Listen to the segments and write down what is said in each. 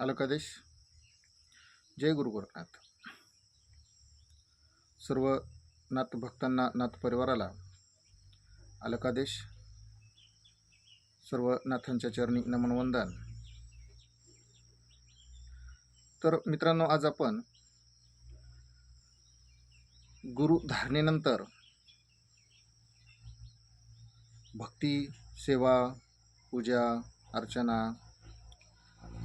आलोकादेश. जय गुरु गोरखनाथ. सर्व नाथ भक्तांना नाथ परिवाराला अलकादेश सर्व नाथांच्या चरणी नमन वंदन तर मित्रांनो आज आपण गुरु धारणेनंतर भक्ती सेवा पूजा अर्चना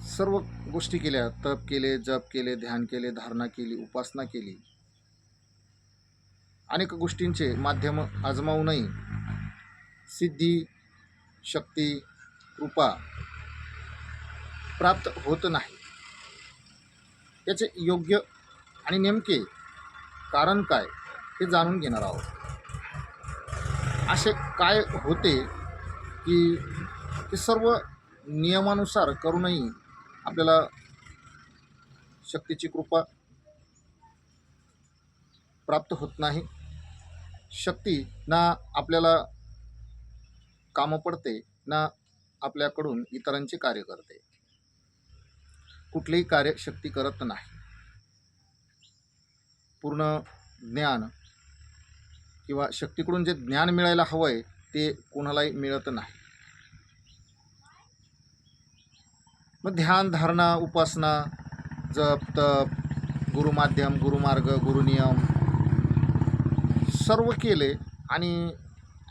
सर्व गोष्टी केल्या. तप केले जप केले ध्यान केले धारणा केली उपासना केली. अनेक गोष्टींचे माध्यम आजमावूनही सिद्धी शक्ती कृपा प्राप्त होत नाही. याचे योग्य आणि नेमके कारण काय हे जाणून घेणार आहोत. असे काय होते की ते सर्व नियमानुसार करूनही आपल्याला शक्तीची कृपा प्राप्त होत नाही. शक्ती ना आपल्याला कामं पडते ना आपल्याकडून इतरांचे कार्य करते. कुठलेही कार्य शक्ती करत नाही. पूर्ण ज्ञान किंवा शक्तीकडून जे ज्ञान मिळायला हवं आहे ते कोणालाही मिळत नाही. मग ध्यान धारणा उपासना जप तप गुरुमाध्यम गुरुमार्ग गुरुनियम सर्व केले आणि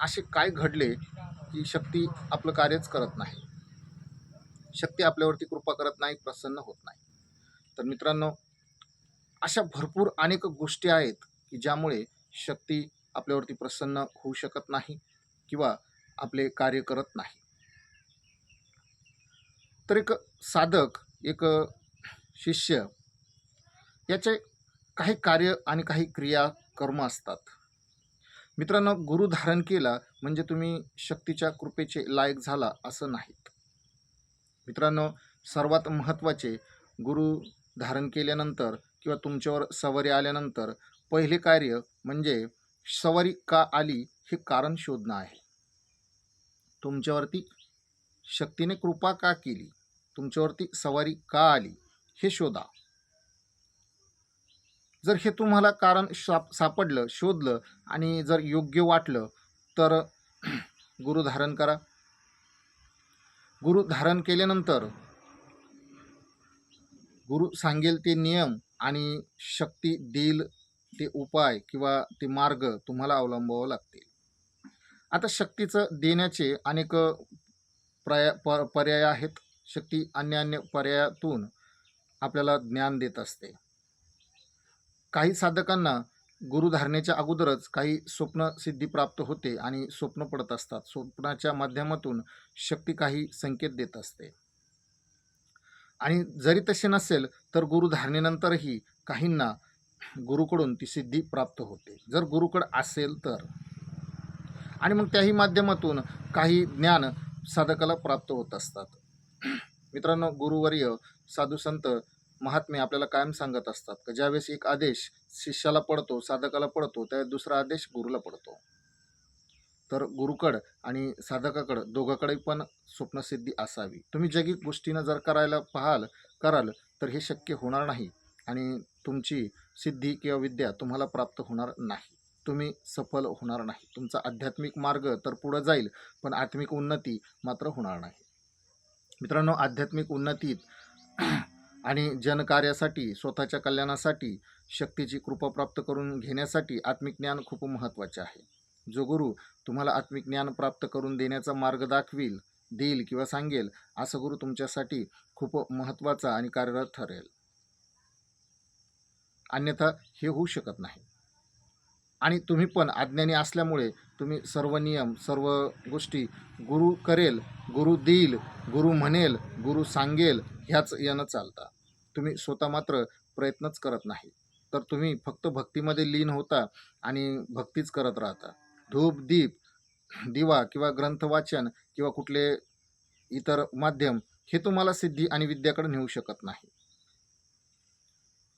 असे काय घडले की शक्ती आपलं कार्यच करत नाही. शक्ती आपल्यावरती कृपा करत नाही प्रसन्न होत नाही. तर मित्रांनो अशा भरपूर अनेक गोष्टी आहेत की ज्यामुळे शक्ती आपल्यावरती प्रसन्न होऊ शकत नाही किंवा आपले कार्य करत नाही. तर एक साधक एक शिष्य याचे काही कार्य आणि काही क्रिया कर्म असतात. मित्रांनो गुरु धारण केला म्हणजे तुम्ही शक्तीच्या कृपेचे लायक झाला असं नाहीत. मित्रांनो सर्वात महत्त्वाचे गुरु धारण केल्यानंतर किंवा तुमच्यावर सवारी आल्यानंतर पहिले कार्य म्हणजे सवारी का आली हे कारण शोधणं आहे. तुमच्यावरती शक्तीने कृपा का केली? तुमच्यावरती सवारी का आली हे शोधा. जर हे तुम्हाला कारण साप सापडलं शोधलं आणि जर योग्य वाटलं तर गुरु धारण करा. गुरु धारण केल्यानंतर गुरु सांगेल ते नियम आणि शक्ती देईल ते उपाय किंवा ते मार्ग तुम्हाला अवलंबावं लागतील. आता शक्तीचं देण्याचे अनेक पर्याय प पर्याय आहेत. शक्ती अन्य अन्य पर्यायातून आपल्याला ज्ञान देत असते. काही साधकांना गुरुधारणेच्या अगोदरच काही स्वप्न सिद्धी प्राप्त होते आणि स्वप्न पडत असतात. स्वप्नाच्या माध्यमातून शक्ती काही संकेत देत असते. आणि जरी तसे नसेल तर गुरुधारणेनंतरही काहींना गुरुकडून ती सिद्धी प्राप्त होते. जर गुरुकड असेल तर. आणि मग त्याही माध्यमातून काही ज्ञान साधकाला प्राप्त होत असतात. मित्रांनो गुरुवर्य साधू संत महात्मे आपल्याला कायम सांगत असतात का ज्यावेळेस एक आदेश शिष्याला पडतो साधकाला पडतो त्यावेळेस दुसरा आदेश गुरुला पडतो. तर गुरुकड आणि साधकाकडं दोघाकडे पण स्वप्नसिद्धी असावी. तुम्ही जगी गोष्टीनं जर करायला पाहाल कराल तर हे शक्य होणार नाही आणि तुमची सिद्धी किंवा विद्या तुम्हाला प्राप्त होणार नाही. तुम्ही सफल होणार नाही. तुमचा आध्यात्मिक मार्ग तर पुढं जाईल पण आत्मिक उन्नती मात्र होणार नाही. मित्रांनो आध्यात्मिक उन्नतीत आणि जनकार्यासाठी स्वतःच्या कल्याणासाठी शक्तीची कृपा प्राप्त करून घेण्यासाठी आत्मिक ज्ञान खूप महत्त्वाचे आहे. जो गुरु तुम्हाला आत्मिक ज्ञान प्राप्त करून देण्याचा मार्ग दाखवील देईल किंवा सांगेल असा गुरु तुमच्यासाठी खूप महत्त्वाचा आणि कार्यरत ठरेल. अन्यथा हे होऊ शकत नाही. आणि तुम्ही पण अज्ञानी असल्यामुळे तुम्ही सर्व नियम सर्व गोष्टी गुरु करेल गुरु देईल गुरु म्हणेल गुरु सांगेल ह्याच यानं चालता. तुम्ही स्वतः मात्र प्रयत्नच करत नाही. तर तुम्ही फक्त भक्तीमध्ये लीन होता आणि भक्तीच करत राहता. धूप दीप दिवा किंवा ग्रंथ वाचन किंवा कुठले इतर माध्यम हे तुम्हाला सिद्धी आणि विद्याकडे नेऊ शकत नाही.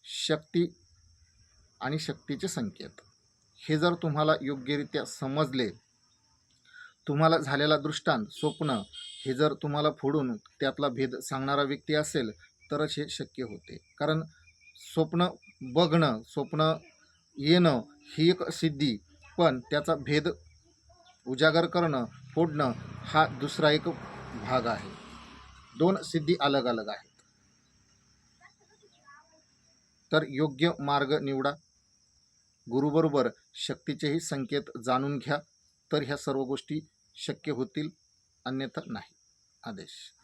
शक्ती आणि शक्तीचे संकेत. हे जर तुम्हाला योग्यरित्या समजले तुम्हाला झालेला दृष्टांत स्वप्न हे जर तुम्हाला फोडून त्यातला भेद सांगणारा व्यक्ती असेल तरच हे शक्य होते. कारण स्वप्न बघणं स्वप्न येणं ही एक सिद्धी पण त्याचा भेद उजागर करणं फोडणं हा दुसरा एक भाग आहे. दोन सिद्धी अलग अलग आहेत. तर योग्य मार्ग निवडा. गुरुबरोबर शक्तीचेही संकेत जाणून घ्या. तर ह्या सर्व गोष्टी शक्य होतील अन्यथा नाही आदेश.